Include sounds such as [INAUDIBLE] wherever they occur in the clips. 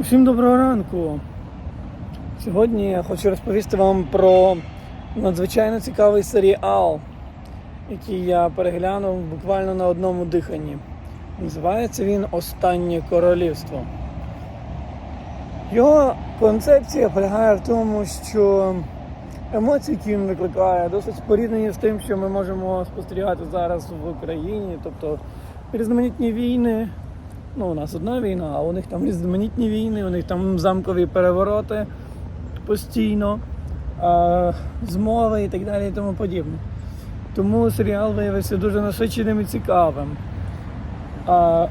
Усім доброго ранку. Сьогодні я хочу розповісти вам про надзвичайно цікавий серіал, який я переглянув буквально на одному диханні. Називається він Останнє королівство. Його концепція полягає в тому, що емоції, які він викликає, досить споріднені з тим, що ми можемо спостерігати зараз в Україні, тобто різноманітні війни. Ну, у нас одна війна, а у них там різноманітні війни, у них там замкові перевороти постійно, а, змови і так далі і тому подібне. Тому серіал виявився дуже насиченим і цікавим. А,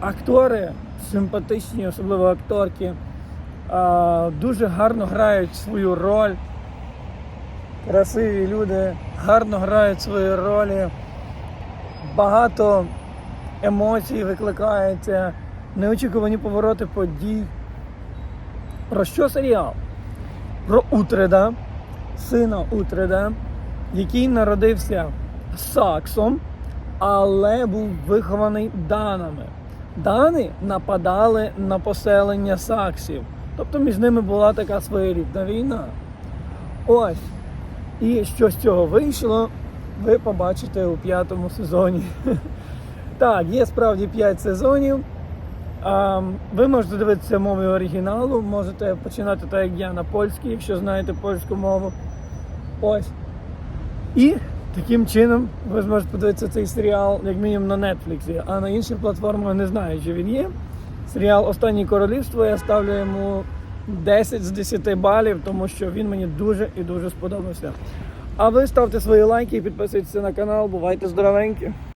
актори симпатичні, особливо акторки, а, дуже гарно грають свою роль. Красиві люди гарно грають свої ролі. Багато емоцій викликається, неочікувані повороти подій. Про що серіал? Про Утреда, сина Утреда, який народився саксом, але був вихований данами. Дани нападали на поселення саксів. Тобто між ними була така своєрідна війна. Ось. І що з цього вийшло, ви побачите у п'ятому сезоні. [LAUGHS] Так, є справді 5 сезонів. Ви можете дивитися мовою оригіналу, можете починати так, як я на польській, якщо знаєте польську мову. Ось. І таким чином ви зможете подивитися цей серіал, як мінімум на Netflix, а на інших платформах не знаю, чи він є. Серіал Останнє королівство я ставлю йому 10 з 10 балів, тому що він мені дуже і дуже сподобався. А ви ставте свої лайки і підписуйтесь на канал. Бувайте здоровенькі!